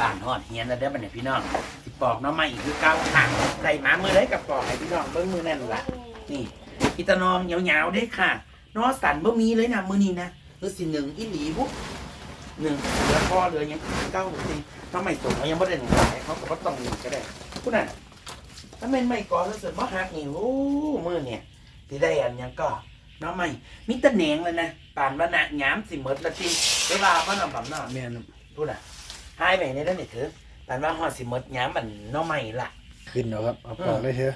บ้านฮอดเฮียนแล้วเด้อบัดนี้พี่น้องสิปอกน้อไม้อีกคือเก้าขังใส่หมามือได้กับปอกให้พี่น้องเบิ่งมือนั่นล่ะนี่อีตานอมยาวๆเด้ค่ะนอสันบ่มีเลยนะมือนี้นะคือสิหนึ่งอีหลีบุ๊หนึ่งเหลือพ่อเหลือยังเก้าจริงทำไมส่งเขายังบ่ได้หนึ่งขายเขาก็บ่ต้องหนึ่งก็ได้ผู้น่ะถ้าแม่นไม่ก่อนแล้วสิบ่ฮักนี่โอ้มือเนี่ยสิได้อันยังก็น้องไม่มีแตะแหนงเลยนะปานว่าน่ะหยามสิหมดละทีเวลาบ่นำบำนาแม่นพูดอะ หายไปในนั้นนี่คือปานว่าฮอดสิหมดหยามมันหน้อไม่ละขึ้นเนาะครับเอาปอกเลยเถอะ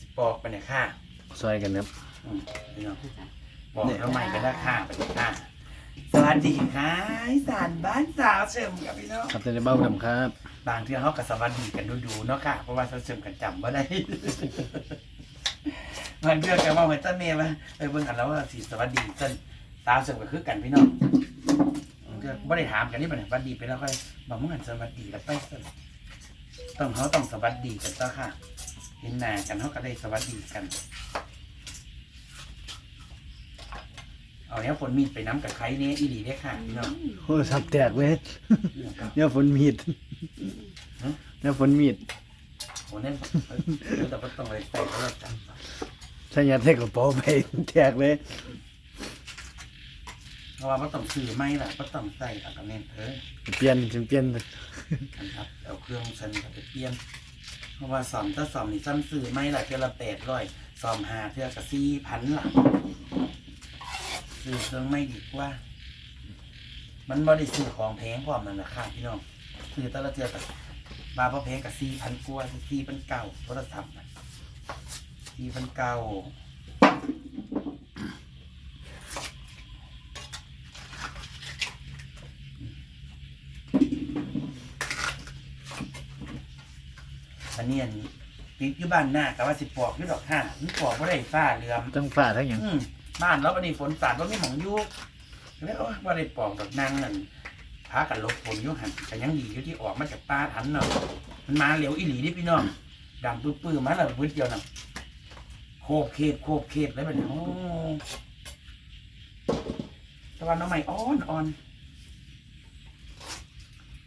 สิปอกไปเนี่ยค่ะซอยกันครับอืมพี่น้องบอกหน้อไม่ก็ได้ค่ะไปเลยค่ะสวัสดีค่ะอีสานบ้านสาวเฉิมกับพี่น้องครับจะได้เบ้าดำครับบางทีเขาก็สวัสดีกันดูๆเนาะค่ะเพราะว่าสาวเฉิมกันจำว่าได้ บางเรื่องกันว่าเหมือนต้นเมย์ว่าเออเบิ่งกันแล้วว่าสิสวัสดีต้นสาวเฉิมก็คือกันพี่น้องบาง เรื่องไม่ได้ถามกันนี่มันสวัสดีไปแล้วค่อยบอกมึงกันสวัสดีแล้วไปสิต้องเขาต้องสวัสดีกันต่อค่ะ เห็นหน้ากันเขาก็ได้สวัสดีกัน เอาเนี้ยฝนมีดไปน้ำกับใครเนี่ยอีหลีเนี่ยค่ะพี่น้องโอ้สับแตกเว้ยเนี่ยฝนมีดฮะเนี่ยฝนมีดโอ้เนี่ยเดี๋ยวแต่ก็ต้องไปใส่เขาแล้วจับใช้ยัดใส่กระเป๋าไปแตกเลยเพ ว่าบ่ต้องซื้อไม่ล่ะบ่ต้องใส่ล่ะก็แม่นเออเปลี่ยนสิเปลี่ยนนะครับเอาเครื่องฉันก็ไปเปลี่ยน เพราะว่าซ่อมถ้าซ่อมนี่ซ่อมซื้อไม่ล่ะเทื่อละ800ซ่อมหาเทื่อก็4,000ล่ะซื้อเครื่องไม่ดีกว่า มันบ่ได้ซื้อของแพงพร้อมนั่นล่ะค่ะพี่น้องซื้อแต่ละเทื่อก็บาบ่แพงก็4,000กว่า4,900โทรศัพท์น่ะ4,900 เก้าอันนี้อันติดอยู่บ้านหน้าแต่ว่าสิปอกอยู่ดอกห้ามันปอกไม่ได้ฟ้าเรือมทั้งฝ่าทั้งอย่างอืมบ้านแล้ววันนี้ฝนสาดว่าไม่หมองอยู่แล้วว่าได้ปอกดอกนางนั่นพากันหลบฝนอยู่หันแต่ยังดีอยู่ที่ออกมาจากป่าทันเนาะมันมาเร็วอีหลีนี่พี่น้องดำปื้อๆมาแล้วพื้นเดียวน่ะโคบเขตโคบเขตเลยแบบนี้โอ้ตะวันน้องใหม่อ่อนอ่อน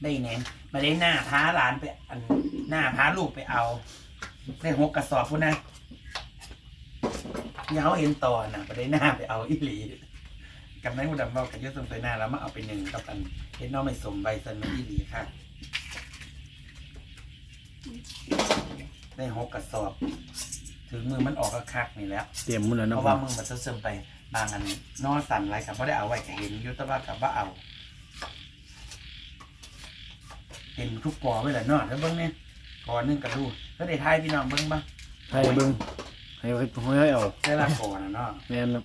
ได้แหนงมาได้หน้าพาหลานไปอันหน้าพาลูกไปเอา ได้หกกระสอบพุ่นนะเนี่ยเขาเห็นตอนน่ะไปได้หน้าไปเอาอีหลีกับนายมุดำบอกกับยศสมไปหน้าแล้วมาเอาไปหนึ่งกับอันเห็นน้องไม่สมใบสันไม่อีหลีค่ะ ได้หกกระสอบ ถึงมือมันออกกระคักนี่แหล้ว เตรียมมุนแล้วเพเนาะราะว่ามือมันเสริมไปบางอันนอสั่นไรกับว่าได้เอาไว้กับเห็นอยุตว่ากับว่าเอา เห็นทุกปอไว้แหละเนอแล้วเบิ้งเนี่ยก่อนนึงกระดูก็ได้ทายพี่น้องเบิ้งบ้างให้เบิ่งให้ให้ให้เอาได้ละก่อนนะเนาะแม่นครับ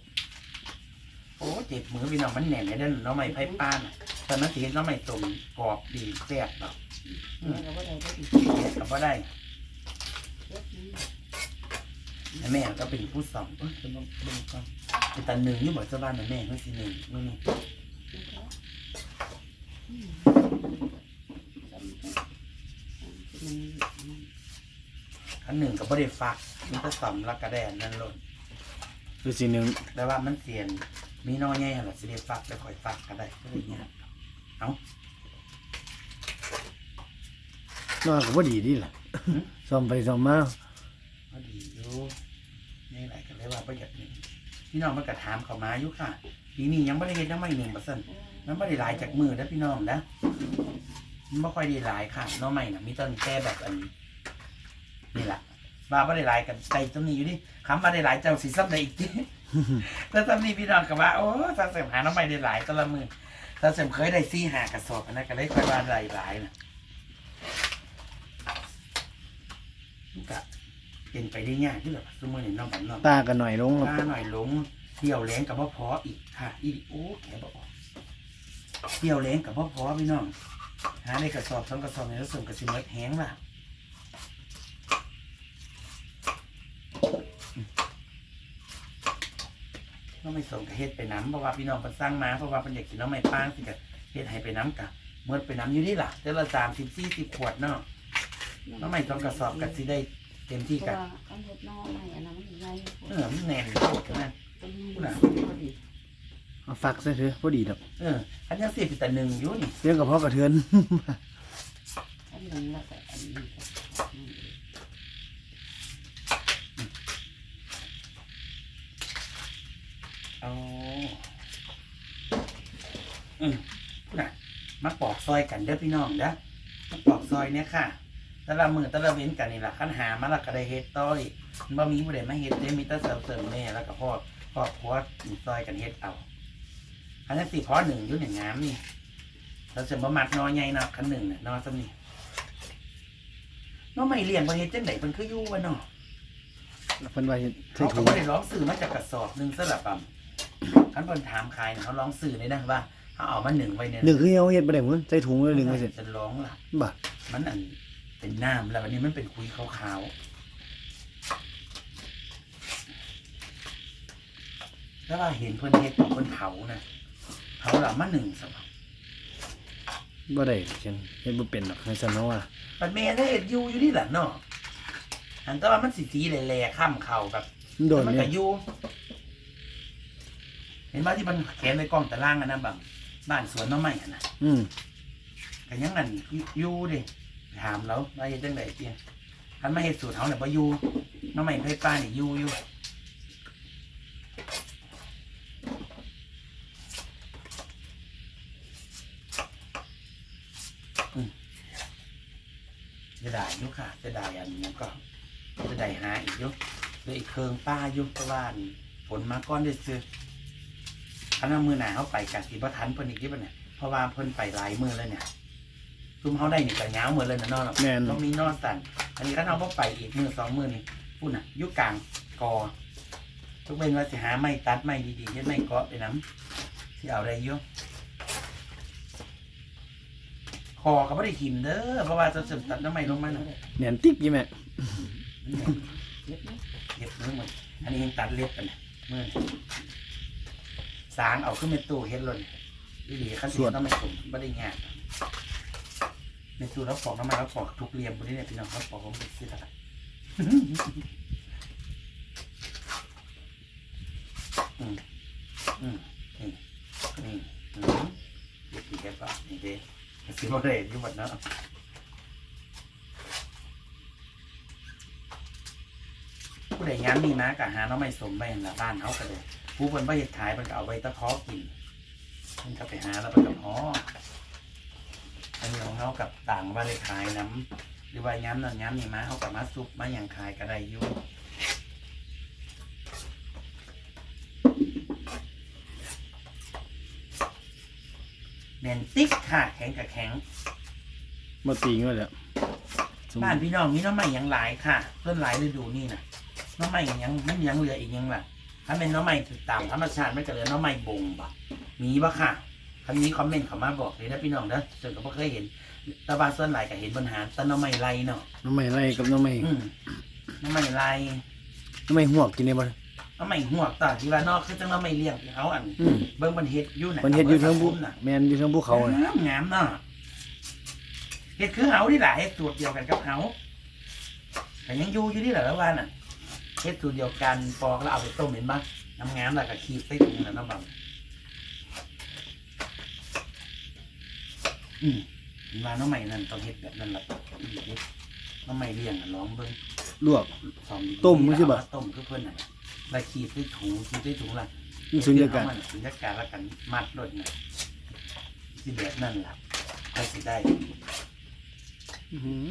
โอ้เจ็บมือพี่น้องมันแหน่นเลยเด้อน้องไม่ไผ่ป้านอะตอนนั้นสิเห็นน้องไม่ตุ่มกรอบดีแซ่บดอกอืมก็บ่ได้ก็อีกแซ่บก็บ่ได้แต่แม่ก็เป็นผู้สองเอ้ยเป็นบ่เป็นก่อนเป็นตาหนึ่งอยู่บ่เจ้าบ้านน่ะแม่เพิ่นสิหนึ่งมื้อนี้ อันหนึ่งก็บ่ได้ฟักมันก็สอมแล้วก็ได้อันนั้นโลดคือสีหนึ่งแต่ว่ามันเสียนมีน้อยใหญ่หั่นล่ะสิได้ฟักไปค่อยฟักก็ได้ก็ได้ยากเอานอนก็บ่ดีดีล่ะซ่อมไปซ่อมมาพอดีอยู่นี่หลายกันเลยว่าประหยัดหนึ่งพี่น้องมันกระถามเขามาอยู่ค่ะปีนี้ยังไม่ได้เห็นน้ำไม่หนึ่งเปอร์เซ็นต์มันไม่ได้หลายจากมือนะพี่น้องนะมัน ไม่ค่อยได้หลายค่ะน้องใหม่นะมีต้นแค่แบบอันนี้นี่แหละว่าไม่ได้หลายกันใจตรงนี้อยู่นี่คำว่าได้หลายเจ้าสีซ้ำได้อีกทีแล้วซ้ำนี่พี่น้องกับว่าโอ้สังเสริมหาน้องใหม่ได้หลายตัวละมือสังเสริมเคยได้ซี่หากระสอบอันนั้นก็เลยค่อยว่าได้หลายนะมันก็เป็นไปได้ยากที่แบบสมมติเห็นน้องแบบน้องตากันหน่อยลงตาหน่อยหลงเที่ยวแรงกับพ่อพออีกค่ะ อีโอ้แกบอกเที่ยวแรงกับพ่อพอพี่น้อง หาในกระสอบสองกระสอบในกระสอบกระสิเมดแห้งล่ะน้องไม่ส่งกระเฮ็ดไปน้ำเพราะว่าพี่น้องมันสร้างมาเพราะว่ามันอยากกินน้องไม่ป้างสิกะเฮ็ดให้ไปน้ำกะเมื่อไปน้ำอยู่นี่ล่ะเดือนละสามสิบสี่สิบขวดเนาะน้องไม่ต้องกระสอบกะสิได้เต็มที่ที่กะกันอันเฮ็ดน้อยอันนั้นมันใหญ่เออมันแน่นโคตรนะตรงนี้พอดี เาฝักซะเถอะพอดีดอกเออขันนี้เสียแต่หนึ่งยู่นี่เรื่องกับพ่อกระเทือนเอาเออพูดน่ะมาปอกซอยกันเด้อพี่น้องเด้อมาปอกซอยเนี่ยค่ะ แต่ละมือแต่ละเว้นกันนี่แหละขั้นหามาและกระไดเฮ็ดต้อยบ่มีบ่ได้มาเฮ็ดเด้มีแต่เสริมๆแม่แล้วก็พ่อครอบครัวซอยกันเฮ็ดเอา อันนั้นสิพอหนึ่งอยุ่หนึ่งงามนี่เราจะมามัดนอใหญ่เนาะคันหนึ่งน่ะนอสำนี่น้องไม่เลี้ยงบ่เฮ็ดจังได๋เพิ่นคืออยู่วะเนาะเพิ่นว่าเฮ็ดใส่เขาก็ถุงบ่ได้ร้องสื่อมาจากกระสอบหนึงซะละปั๊มคันเพิ่นถามขายเนี่ยเขาร้องสื่อเลยนะว่าเขาเอามาหนึ่งไว้เนี่ยหนึ่งคือเอาเฮ็ดบ่ได้หมื้อใส่ถุงแล้วหนึ่งไว้เสร็จจะร้องล่ะ บ่มันอันเป็นน้ำแล้ววันนี้มันเป็นคุยขาวๆแล้วว่าเห็นเพิ่นเฮ็ดเพิ่นเผานะ เผาและมาหนึ่งสำหรับบ่ได้ฉันเฮ็ดบ่เป็นหรอกให้ซั่นเนาะว่ามันแม่ได้เฮ็ดอยู่อยู่นี่แหละเนาะอันแต่ว่ามันสีสีแหล่ๆข้ามเข่าแบบมันโดนมันเนี่ก็ยอยู่เห็นว่าที่มันแขวนในกล้องตารางอันนั้นบังบ้านสวนน้องใหม่อะนะอืมก็ยังนั่นอยู่ดิถามแล้วว่าเฮ็ดจังไดเตี้ยคันมาเฮ็ดสูตรเฮาเนี่ยบ่อยู่น้องใหม่ไผป้านี่อยู่อยู่อืมจะได้ อยู่ค่ะจะได้อันนี้ก็จะได้หาอีกอยู่เหลยอีกเคิงป้าอยู่เพราะว่านี่ฝนมาก้อนได้ซื้อคันว่ามือหนาเฮาไปกะสิบ่ทันเพิ่นอีกที่บ่เนี่ยเพราะว่าเพิ่นไปหลายมือแล้วเนี่ยซุมเขาได้นี่ก็ยาวเหมือนเลยนะนอนแม่น ต้องมีนอนสั่นอันนี้ถ้าเราบ่ไปอีกมือสองมือนี่พูดน่ะอยุกลางกอทุกเป็นว่าสิหาไม้ตัดไม้ดีๆเฮ็ดไม้เกาะไปน้ำที่เอาได้อยุ่ คอก็ไม่ได้ขิมเด้อเพราะว่าจะเสริมตัดน้ำไม้ลงมาน่ะแหนนติ๊กยี่แม่เล็บนี้เล็บเนื้อหมดอันนี้ยังตัดเล็บกันนะมือนี่สางเอาขึ้นเป็นตู้เฮ็ดเลยดีๆขั้นตอนต้องไม่สมไม่ได้งานในตู้แล้วปอกน้ำมันแล้วปอกทุกเหลี่ยมบนนี้เนี่ยพี่น้องเขาปอกผมเป็นสิละอืมอืมนี่นี่อืมเด็กที่แกปะนี่เด้ สิบ่ได้อยู่หมดเนาะผู้ใดงานมีนะกะหาเนาะไม่สมไปหั่นละบ้านเฮาก็เลยผู้เพิ่นบ่เฮ็ดขายเพิ่นก็เอาไว้ตะเพาะกินเพิ่นก็ไปหาแล้วเพิ่นก็พออันนี้ของเฮากับต่างว่าได้ขายน้ำหรือว่าย้ำนั่นย้ำนี่มาเฮาก็มาซุปมาหยังขายก็ได้อยู่ แมนติ๊กค่ะ แข็งกับแข็งบ่ตีงไว้แล้วสมบ้านพี่น้องมีน้องใหม่ยังหลายค่ะเพื่อนหลายฤดูนี่นะน้องใหม่ยังไม่ยังเหลืออีกยังล่ะ ถ้าเป็นน้องใหม่ตามธรรมชาติไม่ก็เหลือน้องใหม่บงบะมีปะค่ะคำนี้คอมเมนต์เขามาบอกเลยนะพี่น้องนะส่วนก็บ่เคยเห็นแตาบานส่วนหลายก็เห็นปัญหาแต่น้องใหม่ไรเนาะน้ำไม่ไล่กับน้ำไม่อืมน้องใหม่ไรน้ำไม่หวกกินได้บ่น้ องใหม่หัวกตาที่ว่านอกคือจังน้องใหม่เลี้ยงที่เขาอันอืมเบิ้งบันเฮ็ดอยู่ไหนะมันเฮ็ดอยู่เทั้งภูน่ะแม่นอยู่เทั้งภูเขาน่ะงามงามเนาะเฮ็ดคือเฮานี่แหละเฮ็ดสูตรเดียวกันกับเฮาแต่ยังอยู่อยู่นี่แหละแล้วว่าน่ะเฮ็ดสูตรเดียวกันปอกแล้วเอาไปต้มเห็นปะน้ำงามแล้วก็ขีดใส่ถุงแล้วน้ำบังอืมเห็นว่าน้องใหม่นั่นต้องเฮ็ดแบบนั้นล่ะอืมเฮ็ดน้องใหม่เลี้ยงอะลองเบิ่งลวก สองดีๆต้มไม่ใช่ปะแล้วเอาาต้มคือเพิ่นน่ะ แล้วขีดใส่ถุงขีดใส่ถุงล่ะมันสุญญากาศ เอมันสุญญากาศแล้วกันมัดรถน่ะสิแบบนั่นล่ะค่อยสิได้อื้อหือ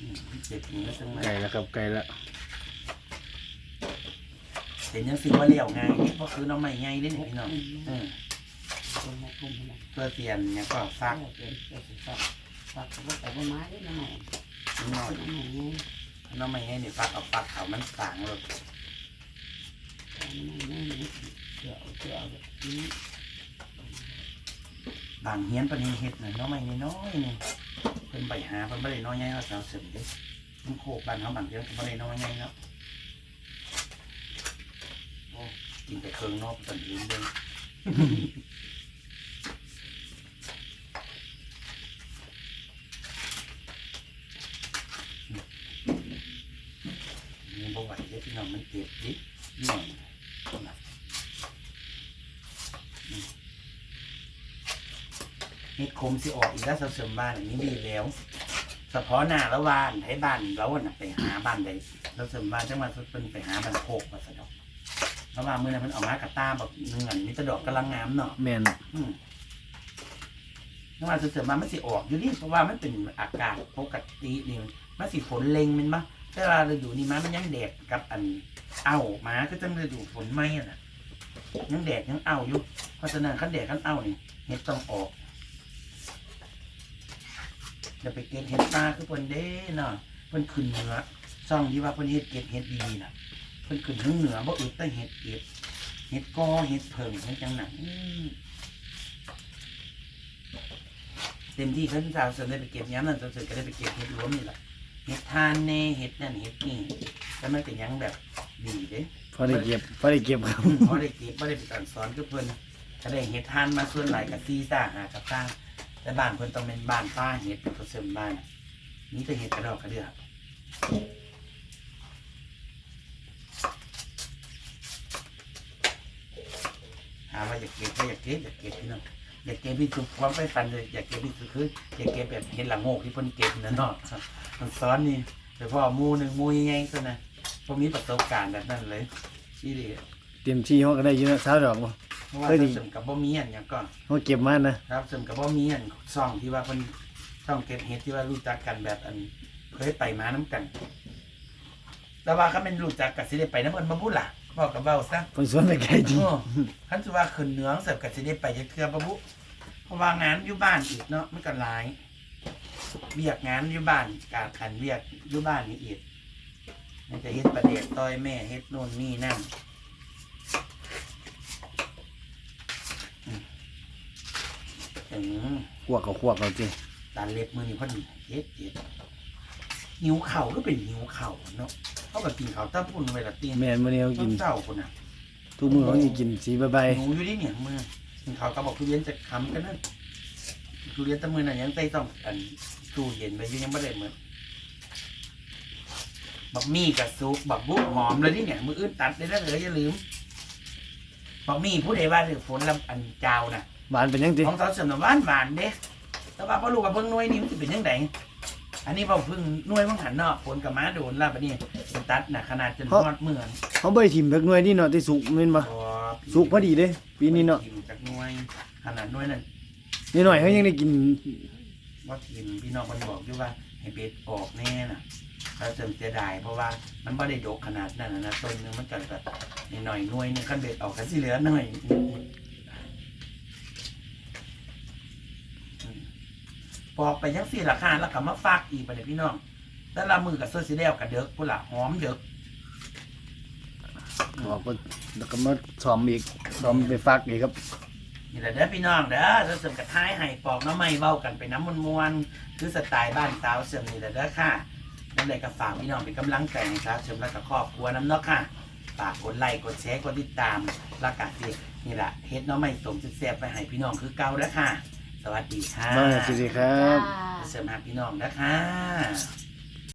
อืมเจ็บมือจังเลไก่ยแล้วครับไก่แล้วเห็นยังสิว่าเลี้ยวไงนี่ก็คือน้องใหม่ไงเด้นี่พี่น้องเออเป็นมาทุ่มนะเพื่อเตียนเนี่ยก็ฟักเป็นเป็นฝักฝักก็ไปบ่มาได้น้ำใหม่นิดหน่อย น้ำใหม่ไงน้องใหม่ไงนี่ฟักเอาฟักเขามันสางรถ บางเฮียนปนนี้เฮ็ดหน่ะน้องใหม่น้อยนี่เพิ่นไปหาเพิ่นบ่ได้น้อยใหญ่ว่าสาวเสริมเด้มันโคกบ้านเฮาบางเทื่อก็บ่ได้น้อยใหญ่เนาะโอ้กินแต่เครื่องนอกตอนนี้เด้งมันบ่ไหวเลยพี่น้องมันเจ็บดิ หน่อยเฮ็ดคมสิออกอีกแล้วเสริมบ้านอันนี้ดีแล้วเฉพาะหน้าแล้วบ้านให้บ้านเราน่ะไปหาบ้านใดเราเสริมบ้านจังหวัดสุพรรณไปหาบ้านโคกมาสะดอกแล้วว่ามื้อนั้นมันออกมากระตาแบบเงินมีแตะดอกกำลังงามเนาะแมนอืมน้ำมันเสริมมานมันสิออกอยู่นี่เพราะว่ามันเป็นอากาศปกตินี่มันสิฝนเล็งมันปะแต่ เวลาเราอยู่นี่ม้ามันยังแดดกับอันเอ้าม้าก็จะมาดูฝนไหมอะนะยังแดดยังเอ้าอยู่เพราะฉะนั้นขั้นแดดขั้นเอ้านี่เห็ดต้องออกเดี๋ยวไปเก็บเห็ดตาคือเพิ่นเด้เนาะเพิ่นขึ้นเหนือซ่องที่ว่าเพิ่นเฮ็ดเก็บเห็ดดีน่ะเพิ่นขึ้นถึงเหนือบ่อึดแต่เห็ดเก็บเห็ดกอเห็ดเพิงเห็ดจังหนังเต็มที่เขาสาวเสริมได้ไปเก็บย้ำนั่นสาวเสริมก็ได้ไปเก็บเห็ดรวมนี่แหละ เห็ดทานแน่เห็ดนั่นเห็ดนี่แล้วมันเป็นหยังแบบดีเด้พอได้เก็บพอได้เก็บครับเพราะได้เก็บเพราะได้ไปสอนสอนกับเพิ่นก็ได้เห็ดทานมาส่วนหลายกับซีซ่าหากับซ่าแต่บ้านเพิ่นต้องเป็นบ้านป้าเห็ดเป็นตัวเสริมบ้านนี่จะเห็ดกระดอกกระเดือกหาว่าอยากเก็บก็อยากเก็บอยากเก็บพี่น้อง อยากเก็บพี่สุดความไปฟันเลยอยากเก็บพี่สุดคืออยากเก็บแบบเห็นหลังโงกที่เพิ่นเก็บนั่นเนาะมันซ้อนนี่แต่พ่อหมูหนึ่งหมูยังไงซะนะผมมีประสบการณ์แบบนั้นเลยที่ดีเต็มที่เขาก็ได้อยินสาวดอกบ่ เพราะว่าเฮ้ยดีเสริมกับบ่มีอันหยังก่อนเขาเก็บมานะครับเสริมกับบ่มีอันซ่องที่ว่าเพิ่นซ่องเก็บเฮ็ดที่ว่ารู้จักกันแบบอันเคยไปมาน้ำกัน แต่ว่าเขาเป็นรู้จักกับสิได้ไปน้ำเพิ่นบ่พูดล่ะ บอกกับเว้าซะเพิ่นสวนไปไกลจริงโอ้คันสิว่าขึ้นเหนือเสริมกับสิได้ไปจักเทื่อบ่บุเพราะว่างานอยู่บ้านอีกเนาะมันก็หลายเวียกงานอยู่บ้านการขันเวียกอยู่บ้านนี่อีกมันจะเฮ็ดประเดชต้อยแม่เฮ็ดโน่นนี่นั่นอืม ขวกเขาขวกเขาจริงตาเล็บมือนี่พอดีเจ็บเจ็บหิวเข่าก็เป็นหิวเข่าเนาะ เขาแบบกินข้าวต้มปุ่นเวลาตีนแม่นมื้อนี้เขากิน เจ้าคนน่ะทุกมื้อเขาสิกินสีใบใบหนูอยู่ที่เนี่ยมือกินข้าวก็บอกทุเรียนจะค้ำกันนั่นทุเรียนแตะมือน่ะยังใส่ต้องอันตู้เย็นไปอยู่ยังไม่ได้เหมือนบักมี่กับซุปบักบุกหอมเลยที่เนี่ยมืออื่นตัดได้แล้วเหรออย่าลืมบักมี่ผู้ใดว่าถือฝนลำอันเจ้าน่ะหวานเป็นยังติของเขาเสริมหวานหวานๆเด้แต่ว่าพอลูกกับเพิ่งหน่วยนี่มันจะเป็นยังไง อันนี้พอเพิ่งหน่วยเพิ่งหันเนาะผลกับม้าโดนแล้วปะนี่เป็นตัดน่ะขนาดจนทอดเหมือนเขาบ่ได้ถิ่มจักหน่วยนี่เนาะที่สุกแม่นบ่พอสุกพอดีเด้ ปีนี้เนาะทิมจากหน่วยขนาดหน่วยนั่นนิดหน่อยเขายังได้กินว่าทีมพี่น้องมันบอกอยู่ว่าให้เบ็ดออกแน่น่ะเราเสริมเสียดายเพราะว่ามันไม่ได้ดกขนาดนั้นน่ะนะต้นหนึงมันก็แบบนิดหน่อยหน่วยหนึงขั้นเบ็ดออกกันสิเหลือหน่อย ปอกไปยังสี่ราคาแล้วก็มาฝากอีกไปเลยพี่น้องแต่ละมือกับเสื้อสีแดงกับเด็กพุ่นละหอมเด็กบอกว่าแล้วก็มาซ้อมอีกซ้อมไปฝากอีกครับนี่แหละเด้อพี่น้องเด้อเราเสริมกระท้ายให้ปอกน้ำไม่เบ้ากันไปน้ำมวนมวนๆคือสไตล์บ้านสาวเสริมนี่แหละเด้อค่ะนั่นเลยก็ฝากพี่น้องเป็นกำลังใจให้สาวเสริมและก็ครอบครัวน้ำเนาะค่ะฝากกดไลค์กดแชร์กดติดตามแล้วก็สินี่แหละเฮ็ดน้ำไม่สมสุดแซ่บไปให้พี่น้องคือเก่าเด้อค่ะ สวัสดีค่ะมาสวัสดีครับ จ้า เสริมหาพี่น้องเด้อค่ะ